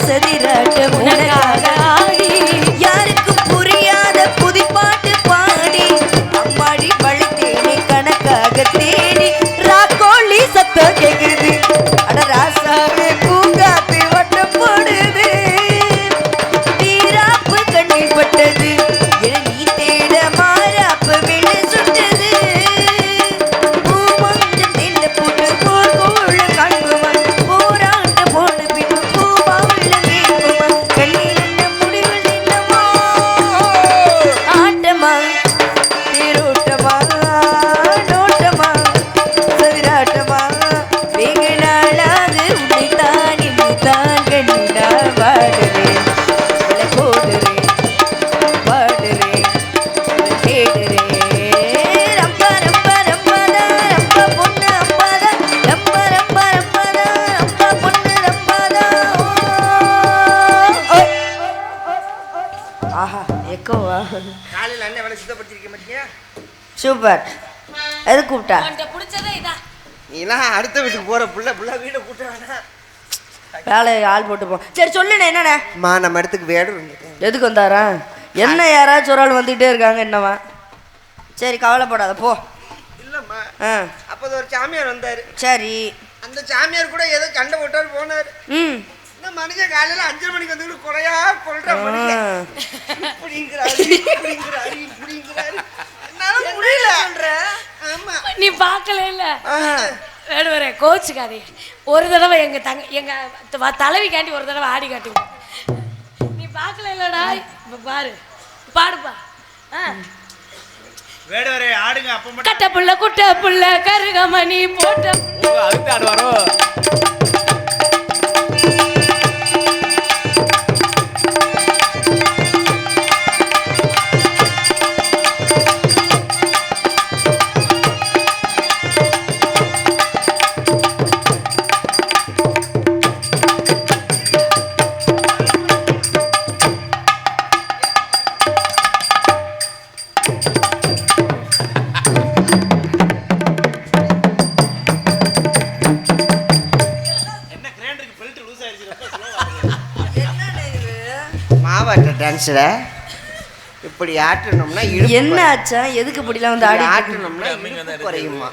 சதிராட்டம் உனக்காக ஆடி புரியாத புதிப்பாட்டு பாடி. அம்மாடி பழுத்தேனே கணக்காக ஆஹா எக்கோவா காலையில் அண்ணன் வேலை சுத்தப்படுத்திருக்க மாட்டியா? சூப்பர். எது கூப்பிட்டா? பிடிச்சதே இதா நீலாம் அடுத்த வீட்டுக்கு போற புள்ள புள்ள வீடை கூட்ட வேணாம் வேலை ஆள் போட்டு போ. சரி சொல்லுண்ணே என்னண்ணே? மா நம்ம இடத்துக்கு வந்துட்டேன். எதுக்கு வந்தாரா? என்ன யாராச்சும் ஒரு ஆள் வந்துகிட்டே இருக்காங்க என்னவா? சரி கவலைப்படாத போ. இல்லம்மா. ஆ. அப்போது ஒரு சாமியார் வந்தாரு. சரி. அந்த சாமியார் கூட ஏதோ சண்டை போட்டார் போனார். ம். மனுஷன் காலையில அஞ்சரை மணிக்கு வந்து குறையா கொள்ற. மனுஷன் இப்படிங்கிறாரு இப்படிங்கிறாரு இப்படிங்கிறாரு என்னால முடியல. ஆமா. நீ பார்க்கல இல்ல? ஆஹா. வேடுவரே கோச்சுக்காதே. ஒரு தடவை எங்க தங்க எங்க த- தலைவிக்காண்டி ஒரு தடவை ஆடி காட்டுங்க நீ பார்க்கல இல்லடா? இப்ப பாரு. பாடுப்பா. ஆ. வேடுவரே ஆடுங்க அப்ப மட்டும். கட்ட புள்ள குட்ட புள்ள கருகமணி போட்ட அதுக்கு ஆடுவாரோ? ஆ மாவாட்ட டான்ஸில் இப்படி ஆட்டணும்னா என்ன ஆச்சா? எதுக்கு இப்படிலாம் வந்து இப்படி ஆடி ஆட்டணும்னா குறையுமா.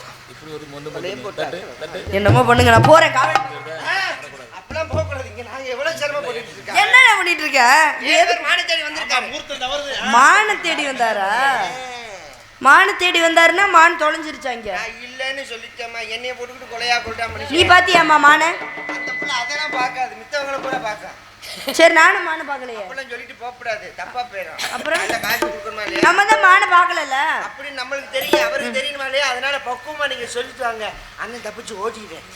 என்னமோ பண்ணுங்க நான் போறேன் காவல் நாங்க எவ்வளவு சிரமப்பட்டு இருக்கோம்? என்ன பண்ணிட்டு இருக்க? ஏதோ மானத்தேடி வந்திருக்காரு. முகூர்த்தம் தவறுது. மான தேடி வந்தாரா? மான தேடி வந்தாருன்னா மான் தொலைஞ்சிருச்சாங்க நான் இல்லைன்னு சொல்லிட்டேம்மா. என்னைய போட்டுக்கிட்டு கொலையா கொள்றா நீ பாத்தியாம்மா மான? அந்த புள்ள அதெல்லாம் பார்க்காது. மித்தவங்கள கூட பார்க்க சரி நானும் மான பார்க்கலையே. அப்படிலாம் சொல்லிட்டு போகக்கூடாது. தப்பா போயிடும் அப்புறம்? நல்ல காசு கொடுக்கணுமா இல்லையா? நம்ம தான் மான பார்க்கலல்ல. அப்படி நம்மளுக்கு தெரியும் அவருக்கு தெரியணுமா இல்லையா? அதனால பக்குவமா நீங்க சொல்லிட்டு வாங்க. அண்ணன் தப்பிச்சு ஓட்டிட்டேன்